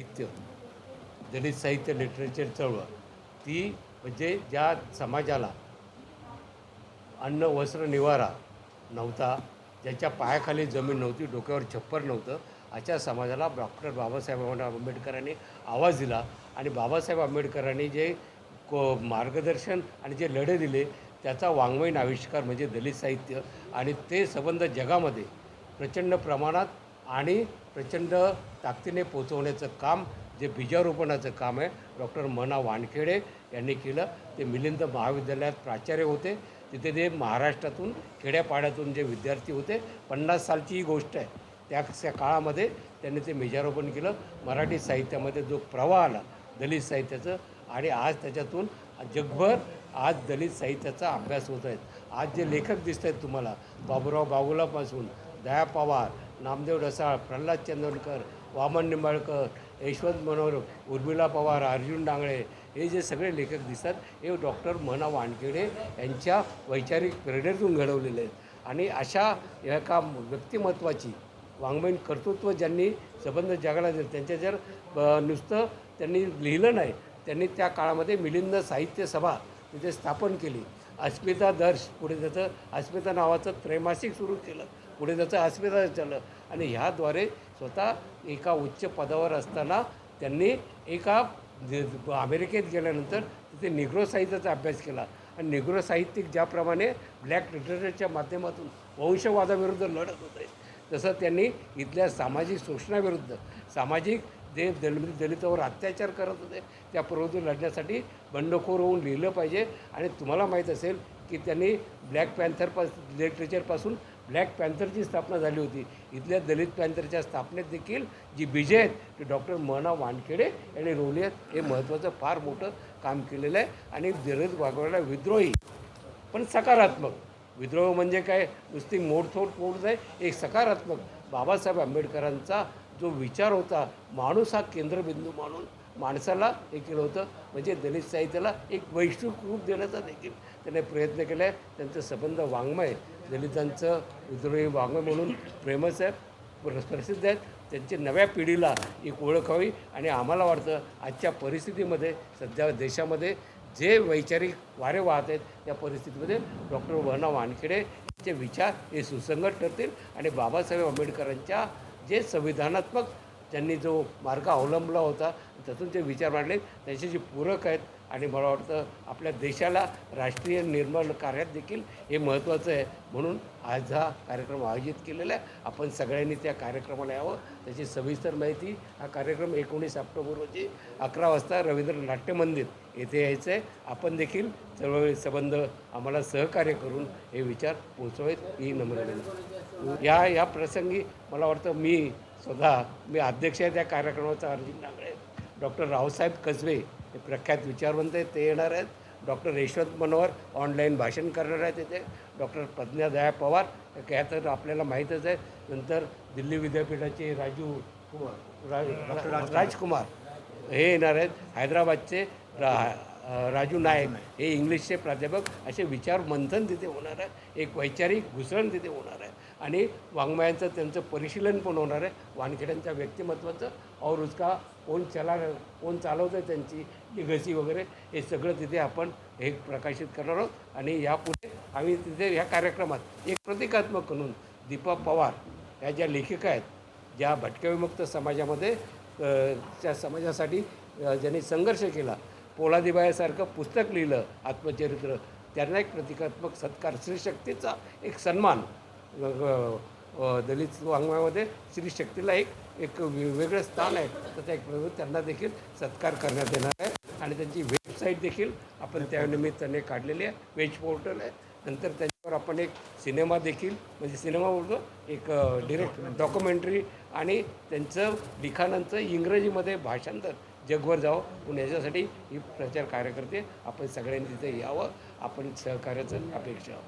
साहित्य दलित साहित्य लिटरेचर चळवळ. ती म्हणजे ज्या समाजाला अन्न वस्त्र निवारा नव्हता ज्याच्या पायाखाली जमीन नव्हती डोक्यावर छप्पर नव्हतं अशा समाजाला डॉक्टर बाबासाहेब आंबेडकरांनी आवाज दिला आणि बाबासाहेब आंबेडकरांनी जे को मार्गदर्शन आणि जे लढे दिले त्याचा वाङ्मयीन आविष्कार म्हणजे दलित साहित्य आणि ते संबंध जगामध्ये प्रचंड प्रमाणात आणि प्रचंड ताकदीने पोचवण्याचं काम जे बीजारोपणाचं काम आहे डॉक्टर मना वानखेडे यांनी केलं. ते मिलिंद महाविद्यालयात प्राचार्य होते. तिथे ते महाराष्ट्रातून खेड्यापाड्यातून जे विद्यार्थी होते पन्नास सालची ही गोष्ट आहे. त्या काळामध्ये त्यांनी ते बीजारोपण केलं. मराठी साहित्यामध्ये जो प्रवाह आला दलित साहित्याचं आणि आज त्याच्यातून जगभर आज दलित साहित्याचा अभ्यास होत आहेत. आज जे लेखक दिसत आहेत तुम्हाला बाबुराव बाबुलापासून दया पवार नामदेव रसाळ प्रल्हाद चंदनकर वामन निंबाळकर यशवंत मनोहर उर्मिला पवार अर्जुन डांगळे हे जे सगळे लेखक दिसतात हे डॉक्टर मना वानखेडे यांच्या वैचारिक प्रेरणेतून घडवलेले आहेत. आणि अशा एका व्यक्तिमत्वाची वाङ्मयीन कर्तृत्व ज्यांनी संबंध जगाला दिलं त्यांच्या जर नुसतं त्यांनी लिहिलं नाही त्यांनी त्या काळामध्ये मिलिंद साहित्य सभा तिथे स्थापन केली. अस्मिता दर्श पुढे त्याचं अस्मिता नावाचं त्रैमासिक सुरू केलं. पुढे त्याचं अस्मिता झालं आणि ह्याद्वारे स्वतः एका उच्च पदावर असताना त्यांनी एका अमेरिकेत गेल्यानंतर तिथे निग्रो साहित्याचा अभ्यास केला. आणि निग्रो साहित्यिक ज्याप्रमाणे ब्लॅक लिटरेचरच्या माध्यमातून वंशवादाविरुद्ध लढत होते तसं त्यांनी इथल्या सामाजिक शोषणाविरुद्ध सामाजिक जे दल दलितावर अत्याचार करत होते त्या प्रवृत्ती लढण्यासाठी बंडखोर होऊन लिहिलं पाहिजे. आणि तुम्हाला माहीत असेल की त्यांनी ब्लॅक पॅन्थरपास लिटरेचरपासून ब्लॅक पॅन्थरची स्थापना झाली होती. इथल्या दलित पॅन्थरच्या स्थापनेत देखील जी विजय आहेत ते डॉक्टर मना वानखेडे यांनी रोलियत आहेत. हे महत्त्वाचं फार मोठं काम केलेलं आहे. आणि दलित वागवायला विद्रोही पण सकारात्मक. विद्रोह म्हणजे काय? नुसती मोडथोड मोड आहे एक सकारात्मक. बाबासाहेब आंबेडकरांचा जो विचार होता माणूस हा केंद्रबिंदू मानून माणसाला हे केलं होतं. म्हणजे दलित साहित्याला एक वैश्विक रूप देण्याचा देखील त्याने प्रयत्न केला आहे. त्यांचं संबंध वाङ्मय दलितांचं विद्रोही वाङ्मय म्हणून प्रेमच आहे प्र- प्रसिद्ध आहेत. त्यांची नव्या पिढीला एक ओळख हवी आणि आम्हाला वाटतं आजच्या परिस्थितीमध्ये सध्या देशामध्ये जे वैचारिक वारे वाहत आहेत त्या परिस्थितीमध्ये डॉक्टर वहना वानखेडे यांचे विचार हे सुसंगत ठरतील आणि बाबासाहेब आंबेडकरांच्या जे संविधानात्मक त्यांनी जो मार्ग अवलंबला होता त्यातून जे विचार मांडले. त्याचे जे पूरक आहेत आणि मला वाटतं आपल्या देशाला राष्ट्रीय निर्माण कार्यात देखील हे महत्त्वाचं आहे. म्हणून आज हा कार्यक्रम आयोजित केलेला आहे. आपण सगळ्यांनी त्या कार्यक्रमाला यावं. त्याची सविस्तर माहिती हा कार्यक्रम एकोणीस ऑक्टोबर रोजी अकरा वाजता रवींद्र नाट्य मंदिर येथे यायचं आहे आपण देखील चळवळी संबंध आम्हाला सहकार्य करून हे विचार पोचवायत ही नम्र या या प्रसंगी मला वाटतं मी स्वतः मी अध्यक्ष आहे त्या कार्यक्रमाचा अर्जुन नांगळे डॉक्टर रावसाहेब कसबे हे प्रख्यात विचारवंत आहेत ते येणार आहेत. डॉक्टर यशवंत मनोहर ऑनलाईन भाषण करणार आहेत तिथे डॉक्टर प्रज्ञा दया पवार ह्या तर आपल्याला माहीतच आहे. नंतर दिल्ली विद्यापीठाचे राजू कुमार राज राजकुमार हे येणार आहेत. हैदराबादचे रा राजू नाईक हे इंग्लिशचे प्राध्यापक असे विचार मंथन तिथे होणार आहे. एक वैचारिक घुसळण तिथे होणार आहे. आणि वाङ्मयांचं त्यांचं परिशीलन पण होणार आहे. वानखेड्यांच्या व्यक्तिमत्वाचं और उसका कोण चला कोण चालवतं आहे त्यांची लिगसी वगैरे हे सगळं तिथे आपण हे प्रकाशित करणार आहोत. आणि यापुढे आम्ही तिथे ह्या कार्यक्रमात एक प्रतिकात्मक म्हणून दीपा पवार ह्या ज्या लेखिका आहेत ज्या भटक्याविमुक्त समाजामध्ये त्या समाजासाठी ज्यांनी संघर्ष केला पोलादिबायासारखं पुस्तक लिहिलं आत्मचरित्र. त्यांना एक प्रतिकात्मक सत्कार. श्रीशक्तीचा एक सन्मान दलित वाङ्मयामध्ये स्त्रीशक्तीला एक एक वेगळं स्थान आहे. तर त्या एक त्यांना देखील सत्कार करण्यात येणार आहे. आणि त्यांची वेबसाईट देखील आपण त्यानिमित्ताने काढलेली आहे. वेज पोर्टल आहे. नंतर तर आपण एक सिनेमा देखील म्हणजे सिनेमा बोलतो एक डिरेक्ट डॉक्युमेंटरी आणि त्यांचं लिखाणांचं इंग्रजीमध्ये भाषांतर जगभर जावं म्हणून याच्यासाठी ही प्रचार कार्यकर्ते आपण सगळ्यांनी तिथे यावं आपण सहकार्याचं अपेक्षा